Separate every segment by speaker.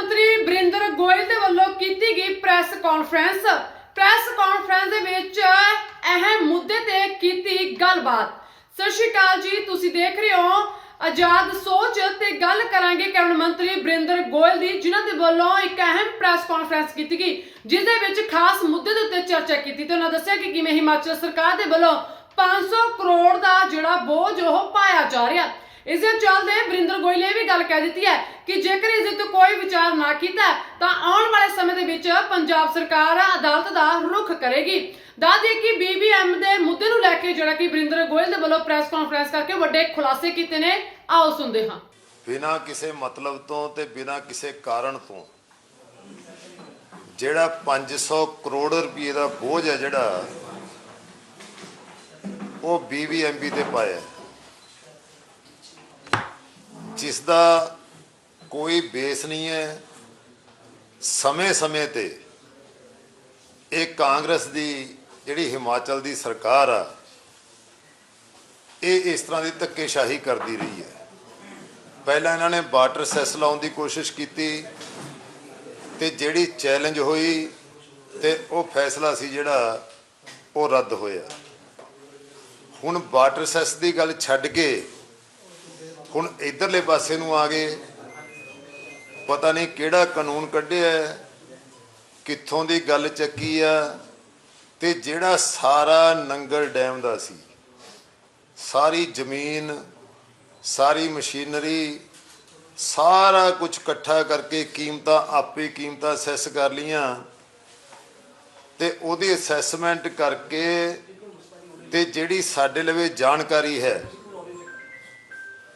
Speaker 1: ਮੰਤਰੀ ਬਰਿੰਦਰ ਗੋਇਲ ਦੇ ਵੱਲੋਂ ਕੀਤੀ ਗਈ ਪ੍ਰੈਸ ਕਾਨਫਰੰਸ। ਪ੍ਰੈਸ ਕਾਨਫਰੰਸ ਦੇ ਵਿੱਚ ਅਹਿਮ ਮੁੱਦੇ ਤੇ ਕੀਤੀ ਗੱਲਬਾਤ। ਸਤਿ ਸ਼੍ਰੀ ਅਕਾਲ ਜੀ, ਤੁਸੀਂ ਦੇਖ ਰਹੇ ਹੋ ਆਜ਼ਾਦ ਸੋਚ ਤੇ ਗੱਲ ਕਰਾਂਗੇ ਕੈਬਨਿਟ ਮੰਤਰੀ ਬਰਿੰਦਰ ਗੋਇਲ ਦੀ, ਜਿਨ੍ਹਾਂ ਦੇ ਵੱਲੋਂ ਇੱਕ ਅਹਿਮ ਪ੍ਰੈਸ ਕਾਨਫਰੰਸ ਕੀਤੀ ਗਈ, ਜਿਸ ਦੇ ਵਿੱਚ ਖਾਸ ਮੁੱਦੇ ਦੇ ਉੱਤੇ ਚਰਚਾ ਕੀਤੀ ਤੇ ਉਹਨਾਂ ਦੱਸਿਆ ਕਿ ਕਿਵੇਂ ਹਿਮਾਚਲ ਸਰਕਾਰ ਦੇ ਵੱਲੋਂ 500 ਕਰੋੜ ਦਾ ਜਿਹੜਾ ਬੋਝ ਉਹ ਪਾਇਆ ਜਾ ਰਿਹਾ। ਇਸ ਦੇ ਚੱਲਦੇ ਬਰਿੰਦਰ ਗੋਇਲ ਨੇ ਵੀ ਗੱਲ ਕਹਿ ਦਿੱਤੀ ਹੈ ਕਿ ਜੇਕਰ ਇਸ ਦੇ ਉੱਤੇ ਕੋਈ ਵਿਚਾਰ ਨਾ ਕੀਤਾ, ਤਾਂ ਆਉਣ ਵਾਲੇ ਸਮੇਂ ਦੇ ਵਿੱਚ ਪੰਜਾਬ ਸਰਕਾਰ ਅਦਾਲਤ ਦਾ ਰੁਖ ਕਰੇਗੀ। ਦੱਸ ਦਈਏ ਕਿ ਬੀਬੀਐਮ ਦੇ ਮੁੱਦੇ ਨੂੰ ਲੈ ਕੇ ਜਿਹੜਾ ਕਿ ਬਰਿੰਦਰ ਗੋਇਲ ਦੇ ਵੱਲੋਂ ਪ੍ਰੈਸ ਕਾਨਫਰੰਸ ਕਰਕੇ ਵੱਡੇ ਖੁਲਾਸੇ ਕੀਤੇ ਨੇ। ਆਓ ਸੁਣਦੇ ਹਾਂ।
Speaker 2: ਬਿਨਾਂ ਕਿਸੇ ਮਤਲਬ ਤੋਂ ਤੇ ਬਿਨਾਂ ਕਿਸੇ ਕਾਰਨ ਤੋਂ, ਜਿਹੜਾ 500 ਕਰੋੜ ਰੁਪਏ ਦਾ ਬੋਝ ਹੈ ਜਿਹੜਾ, ਉਹ ਬੀਬੀਐਮਬੀ ਤੇ ਪਾਇਆ ਜਿਸ ਦਾ ਕੋਈ ਬੇਸ ਨਹੀਂ ਹੈ ਸਮੇਂ-ਸਮੇਂ ਤੇ ਇਹ ਕਾਂਗਰਸ ਦੀ ਜਿਹੜੀ ਹਿਮਾਚਲ ਦੀ ਸਰਕਾਰ ਆ, ਇਹ ਇਸ ਤਰ੍ਹਾਂ ਦੀ ਧੱਕੇਸ਼ਾਹੀ ਕਰਦੀ ਰਹੀ ਹੈ। ਪਹਿਲਾਂ ਇਹਨਾਂ ਨੇ ਵਾਟਰ ਸੈਸ ਲਾਉਣ ਦੀ ਕੋਸ਼ਿਸ਼ ਕੀਤੀ ਤੇ ਜਿਹੜੀ ਚੈਲੰਜ ਹੋਈ ਤੇ ਉਹ ਫੈਸਲਾ ਸੀ ਜਿਹੜਾ ਉਹ ਰੱਦ ਹੋਇਆ। ਹੁਣ ਵਾਟਰ ਸੈਸ ਦੀ ਗੱਲ ਛੱਡ ਕੇ ਹੁਣ ਇਧਰਲੇ ਪਾਸੇ ਨੂੰ ਆ ਗਏ। ਪਤਾ ਨਹੀਂ ਕਿਹੜਾ ਕਾਨੂੰਨ ਕੱਢਿਆ ਕਿੱਥੋਂ ਦੀ ਗੱਲ ਚੱਕੀ ਆ ਤੇ ਜਿਹੜਾ ਸਾਰਾ ਨੰਗਲ ਡੈਮ ਦਾ ਸੀ, ਸਾਰੀ ਜ਼ਮੀਨ, ਸਾਰੀ ਮਸ਼ੀਨਰੀ, ਸਾਰਾ ਕੁਝ ਇਕੱਠਾ ਕਰਕੇ ਕੀਮਤਾਂ ਆਪੇ ਕੀਮਤਾਂ ਅਸੈਸ ਕਰ ਲੀਆਂ ਤੇ ਉਹਦੀ ਅਸੈਸਮੈਂਟ ਕਰਕੇ ਤੇ ਜਿਹੜੀ ਸਾਡੇ ਲਵੇ ਜਾਣਕਾਰੀ ਹੈ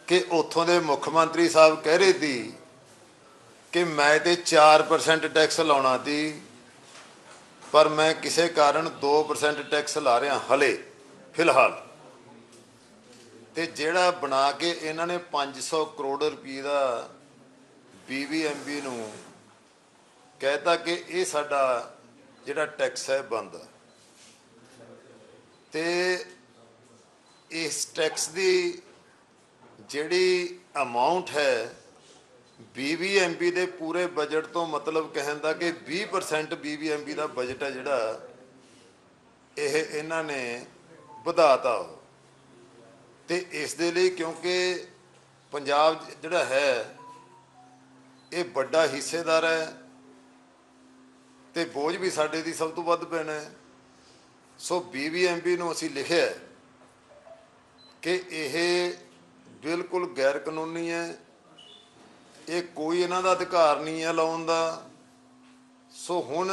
Speaker 2: ਕਿ ਉੱਥੋਂ ਦੇ ਮੁੱਖ ਮੰਤਰੀ ਸਾਹਿਬ ਕਹਿ ਰਹੇ ਸੀ ਕਿ ਮੈਂ ਤੇ 4% ਟੈਕਸ ਲਾਉਣਾ ਸੀ, ਪਰ ਮੈਂ ਕਿਸੇ ਕਾਰਨ 2% ਟੈਕਸ ਲਾ ਰਿਹਾ ਹਲੇ, ਫਿਲਹਾਲ ਤੇ ਜਿਹੜਾ ਬਣਾ ਕੇ ਇਹਨਾਂ ਨੇ 500 ਕਰੋੜ ਰੁਪਏ ਦਾ ਬੀਬੀਐਮਬੀ ਨੂੰ ਕਹਿਤਾ ਕਿ ਇਹ ਸਾਡਾ ਜਿਹੜਾ ਟੈਕਸ ਹੈ ਬੰਦ ਆ। ਤੇ ਇਸ ਟੈਕਸ ਦੀ ਜਿਹੜੀ ਅਮਾਉਂਟ ਹੈ ਬੀਬੀਐਮਬੀ ਦੇ ਪੂਰੇ ਬਜਟ ਤੋਂ ਮਤਲਬ ਕਹਿਣ ਦਾ ਕਿ 20% ਬੀਬੀਐਮਬੀ ਦਾ ਬਜਟ ਹੈ ਜਿਹੜਾ, ਇਹ ਇਹਨਾਂ ਨੇ ਵਧਾਤਾ ਉਹ। ਤੇ ਇਸ ਦੇ ਲਈ ਕਿਉਂਕਿ ਪੰਜਾਬ ਜਿਹੜਾ ਹੈ, ਇਹ ਵੱਡਾ ਹਿੱਸੇਦਾਰ ਹੈ ਤੇ ਬੋਝ ਵੀ ਸਾਡੇ ਦੀ ਸਭ ਤੋਂ ਵੱਧ ਪੈਣਾ ਹੈ। ਸੋ ਬੀਬੀਐਮਬੀ ਨੂੰ ਅਸੀਂ ਲਿਖਿਆ ਕਿ ਇਹ ਕਾਨੂੰਨੀ ਹੈ। ਇਹ ਕੋਈ ਇਹਨਾਂ ਦਾ ਅਧਿਕਾਰ ਨਹੀਂ ਹੈ ਲਾਉਣ ਦਾ। ਸੋ ਹੁਣ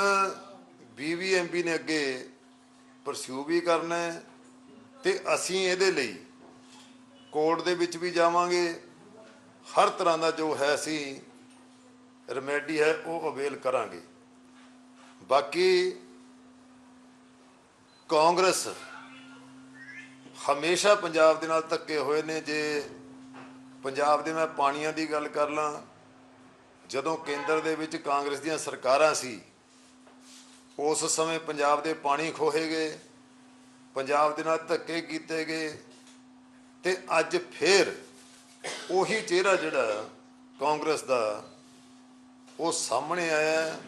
Speaker 2: ਬੀਬੀਐਮਬੀ ਨੇ ਅੱਗੇ ਪਰਸਿਊ ਵੀ ਕਰਨਾ ਹੈ ਤੇ ਅਸੀਂ ਇਹਦੇ ਲਈ ਕੋਰਟ ਦੇ ਵਿੱਚ ਵੀ ਜਾਵਾਂਗੇ। ਹਰ ਤਰ੍ਹਾਂ ਦਾ ਜੋ ਹੈ ਅਸੀਂ ਰੈਮੇਡੀ ਹੈ, ਉਹ ਅਵੇਲ ਕਰਾਂਗੇ। ਬਾਕੀ ਕਾਂਗਰਸ ਹਮੇਸ਼ਾ ਪੰਜਾਬ ਦੇ ਨਾਲ ਧੱਕੇ ਹੋਏ ਨੇ। ਜੇ ਪੰਜਾਬ ਦੇ ਮੈਂ ਪਾਣੀਆਂ ਦੀ ਗੱਲ ਕਰ ਲਾਂ, ਜਦੋਂ ਕੇਂਦਰ ਦੇ ਵਿੱਚ ਕਾਂਗਰਸ ਦੀਆਂ ਸਰਕਾਰਾਂ ਸੀ, ਉਸ ਸਮੇਂ ਪੰਜਾਬ ਦੇ ਪਾਣੀ ਖੋਹੇ ਗਏ, ਪੰਜਾਬ ਦੇ ਨਾਲ ਧੱਕੇ ਕੀਤੇ ਗਏ ਤੇ ਅੱਜ ਫੇਰ ਉਹੀ ਚਿਹਰਾ ਜਿਹੜਾ ਕਾਂਗਰਸ ਦਾ, ਉਹ ਸਾਹਮਣੇ ਆਇਆ ਹੈ।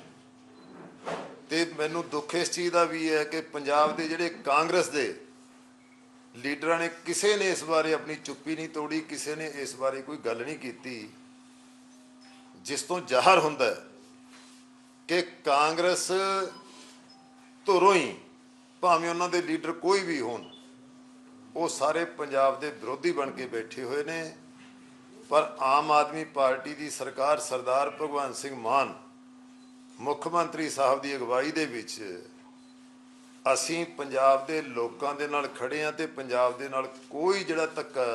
Speaker 2: ਤੇ ਮੈਨੂੰ ਦੁੱਖ ਇਸ ਚੀਜ਼ ਦਾ ਵੀ ਹੈ ਕਿ ਪੰਜਾਬ ਦੇ ਜਿਹੜੇ ਕਾਂਗਰਸ ਦੇ ਲੀਡਰਾਂ ਨੇ ਕਿਸੇ ਨੇ ਇਸ ਬਾਰੇ ਆਪਣੀ ਚੁੱਪੀ ਨਹੀਂ ਤੋੜੀ, ਕਿਸੇ ਨੇ ਇਸ ਬਾਰੇ ਕੋਈ ਗੱਲ ਨਹੀਂ ਕੀਤੀ। ਜਿਸ ਤੋਂ ਜ਼ਾਹਰ ਹੁੰਦਾ ਹੈ ਕਿ ਕਾਂਗਰਸ ਧੁਰੋਂ ਹੀ ਭਾਵੇਂ ਉਹਨਾਂ ਦੇ ਲੀਡਰ ਕੋਈ ਵੀ ਹੋਣ, ਉਹ ਸਾਰੇ ਪੰਜਾਬ ਦੇ ਵਿਰੋਧੀ ਬਣ ਕੇ ਬੈਠੇ ਹੋਏ ਨੇ। ਪਰ ਆਮ ਆਦਮੀ ਪਾਰਟੀ ਦੀ ਸਰਕਾਰ ਸਰਦਾਰ ਭਗਵੰਤ ਸਿੰਘ ਮਾਨ, ਮੁੱਖ ਮੰਤਰੀ ਸਾਹਿਬ ਦੀ ਅਗਵਾਈ ਦੇ ਵਿੱਚ ਅਸੀਂ ਪੰਜਾਬ ਦੇ ਲੋਕਾਂ ਦੇ ਨਾਲ ਖੜੇ ਆ ਤੇ ਪੰਜਾਬ ਦੇ ਨਾਲ ਕੋਈ ਜਿਹੜਾ ਧੱਕਾ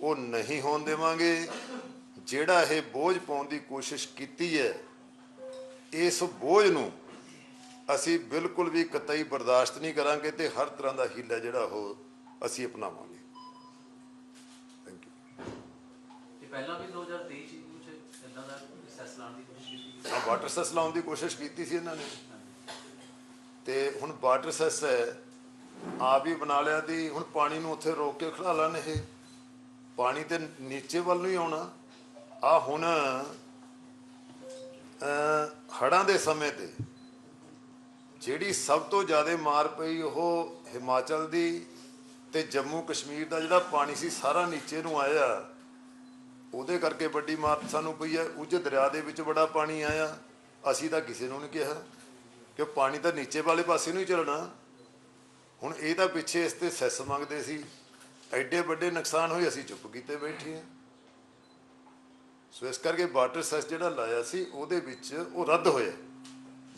Speaker 2: ਉਹ ਨਹੀਂ ਹੋਣ ਦੇਵਾਂਗੇ। ਜਿਹੜਾ ਇਹ ਬੋਝ ਪਾਉਣ ਦੀ ਕੋਸ਼ਿਸ਼ ਕੀਤੀ ਹੈ ਇਸ ਬੋਝ ਨੂੰ ਅਸੀਂ ਬਿਲਕੁਲ ਵੀ ਕਤਈ ਬਰਦਾਸ਼ਤ ਨਹੀਂ ਕਰਾਂਗੇ ਤੇ ਹਰ ਤਰ੍ਹਾਂ ਦਾ ਹੀਲਾ ਜਿਹੜਾ ਉਹ ਅਸੀਂ ਅਪਣਾਵਾਂਗੇ। ਥੈਂਕ ਯੂ
Speaker 3: ਤੇ ਪਹਿਲਾਂ ਵੀ 2023 ਚ ਕੁਝ ਇਦਾਂ ਦਾ ਸੈਸ ਲਾਉਣ ਦੀ ਕੋਸ਼ਿਸ਼ ਕੀਤੀ
Speaker 2: ਆ ਵਾਟਰ ਸੈਸ ਲਾਉਣ ਦੀ ਕੋਸ਼ਿਸ਼ ਕੀਤੀ ਸੀ ਇਹਨਾਂ ਨੇ। ਤੇ ਹੁਣ ਵਾਟਰ ਸੈਸ ਹੈ। ਆਪ ਹੀ ਬਣਾ ਲਿਆ ਦੀ, ਹੁਣ ਪਾਣੀ ਨੂੰ ਉੱਥੇ ਰੋਕ ਕੇ ਖੜਾ ਲੈਣ ਇਹ। ਪਾਣੀ ਤੇ ਨੀਚੇ ਵੱਲ ਨੂੰ ਹੀ ਆਉਣਾ। ਆ ਹੁਣ ਹੜ੍ਹਾਂ ਦੇ ਸਮੇਂ ਤੇ ਜਿਹੜੀ ਸਭ ਤੋਂ ਜ਼ਿਆਦਾ ਮਾਰ ਪਈ ਉਹ ਹਿਮਾਚਲ ਦੀ ਤੇ ਜੰਮੂ ਕਸ਼ਮੀਰ ਦਾ ਜਿਹੜਾ ਪਾਣੀ ਸੀ, ਸਾਰਾ ਨੀਚੇ ਨੂੰ ਆਇਆ। ਉਹਦੇ ਕਰਕੇ ਵੱਡੀ ਮਾਰ ਸਾਨੂੰ ਪਈ ਹੈ। ਉੱਜ ਦਰਿਆ ਦੇ ਵਿੱਚ ਬੜਾ ਪਾਣੀ ਆਇਆ। ਅਸੀਂ ਤਾਂ ਕਿਸੇ ਨੂੰ ਨਹੀਂ ਕਿਹਾ। ਕਿ ਪਾਣੀ ਤਾਂ ਨੀਚੇ ਵਾਲੇ ਪਾਸੇ ਨੂੰ ਹੀ ਚੱਲਣਾ। ਹੁਣ ਇਹ ਤਾਂ ਪਿੱਛੇ ਇਸ ਤੇ ਸੈਸ ਮੰਗਦੇ ਸੀ। ਐਡੇ ਵੱਡੇ ਨੁਕਸਾਨ ਹੋਏ, ਅਸੀਂ ਚੁੱਪ ਕੀਤੇ ਬੈਠੇ ਹਾਂ। ਸੋ ਇਸ ਕਰਕੇ ਵਾਟਰ ਸੈਸ ਜਿਹੜਾ ਲਾਇਆ ਸੀ, ਉਹਦੇ ਵਿੱਚ ਉਹ ਰੱਦ ਹੋਇਆ।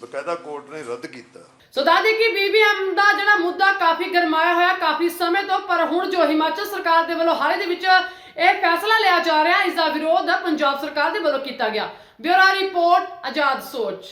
Speaker 2: ਬਕਾਇਦਾ ਕੋਰਟ ਨੇ ਰੱਦ ਕੀਤਾ।
Speaker 1: ਸੋ ਦਾਦੀ ਕਿ ਬੀਬੀਐਮ ਦਾ ਜਿਹੜਾ ਮੁੱਦਾ ਕਾਫੀ ਗਰਮਾਇਆ ਹੋਇਆ, ਕਾਫੀ ਸਮੇਂ ਤੋਂ, ਪਰ ਹੁਣ ਜੋ ਹਿਮਾਚਲ ਸਰਕਾਰ ਦੇ ਵੱਲੋਂ ਹਾਲੇ ਦੇ ਵਿੱਚ ਇਹ ਫੈਸਲਾ ਲਿਆ ਜਾ ਰਿਹਾ, ਇਸ ਦਾ ਵਿਰੋਧ ਪੰਜਾਬ ਸਰਕਾਰ ਦੇ ਵੱਲੋਂ ਕੀਤਾ ਗਿਆ। ਬਿਊਰੋ ਰਿਪੋਰਟ, ਆਜ਼ਾਦ ਸੋਚ।